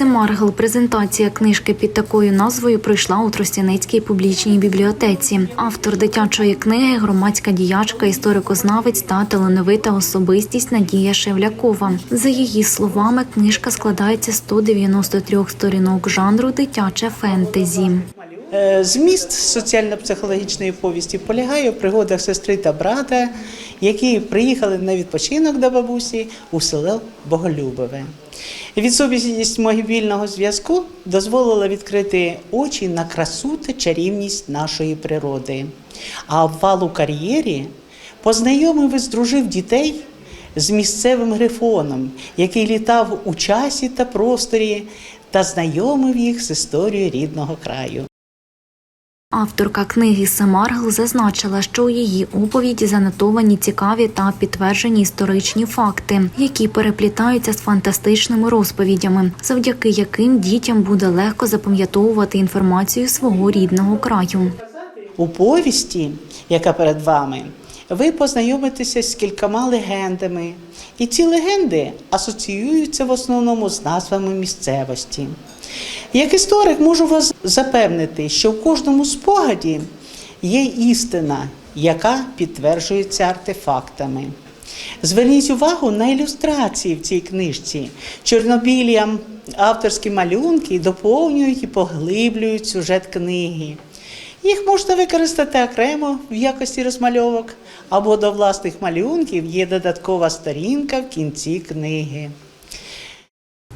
Семаргл. Презентація книжки під такою назвою пройшла у Тростяницькій публічній бібліотеці. Автор дитячої книги, громадська діячка, історико-знавець та талановита особистість Надія Шевлякова. За її словами, книжка складається з 193 сторінок жанру дитяче фентезі. Е, Зміст соціально-психологічної повісті полягає в пригодах сестри та брата, які приїхали на відпочинок до бабусі у село Боголюбове. Відсутність мобільного зв'язку дозволила відкрити очі на красу та чарівність нашої природи. А обвал у кар'єрі познайомив і здружив дітей з місцевим грифоном, який літав у часі та просторі та знайомив їх з історією рідного краю. Авторка книги Семаргл зазначила, що у її оповіді занотовані цікаві та підтверджені історичні факти, які переплітаються з фантастичними розповідями, завдяки яким дітям буде легко запам'ятовувати інформацію свого рідного краю. У повісті, яка перед вами, ви познайомитеся з кількома легендами. І ці легенди асоціюються в основному з назвами місцевості. Як історик можу вас запевнити, що в кожному спогаді є істина, яка підтверджується артефактами. Зверніть увагу на ілюстрації в цій книжці. Чорнобілі авторські малюнки доповнюють і поглиблюють сюжет книги. Їх можна використати окремо в якості розмальовок, або до власних малюнків є додаткова сторінка в кінці книги.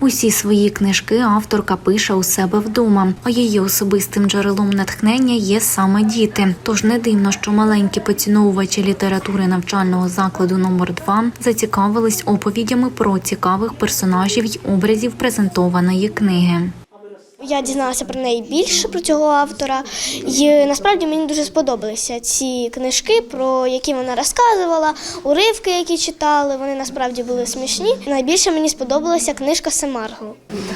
Усі свої книжки авторка пише у себе вдома, а її особистим джерелом натхнення є саме діти. Тож не дивно, що маленькі поціновувачі літератури навчального закладу номер 2 зацікавились оповідями про цікавих персонажів й образів презентованої книги. Я дізналася про неї більше про цього автора, і насправді мені дуже сподобалися ці книжки, про які вона розказувала, уривки, які читали. Вони насправді були смішні. Найбільше мені сподобалася книжка Семаргл.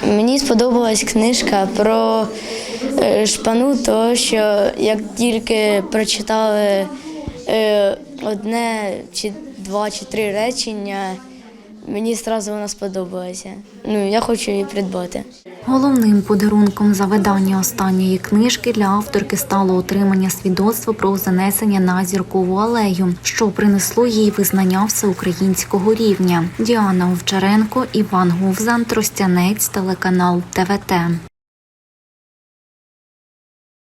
Мені сподобалась книжка про е, шпану, тому що як тільки прочитали е, одне чи два чи три речення, мені одразу вона сподобалася. Ну, я хочу її придбати. Головним подарунком за видання останньої книжки для авторки стало отримання свідоцтва про занесення на зіркову алею, що принесло їй визнання всеукраїнського рівня. Діана Овчаренко, Іван Говзан, Тростянець, телеканал ТВТ.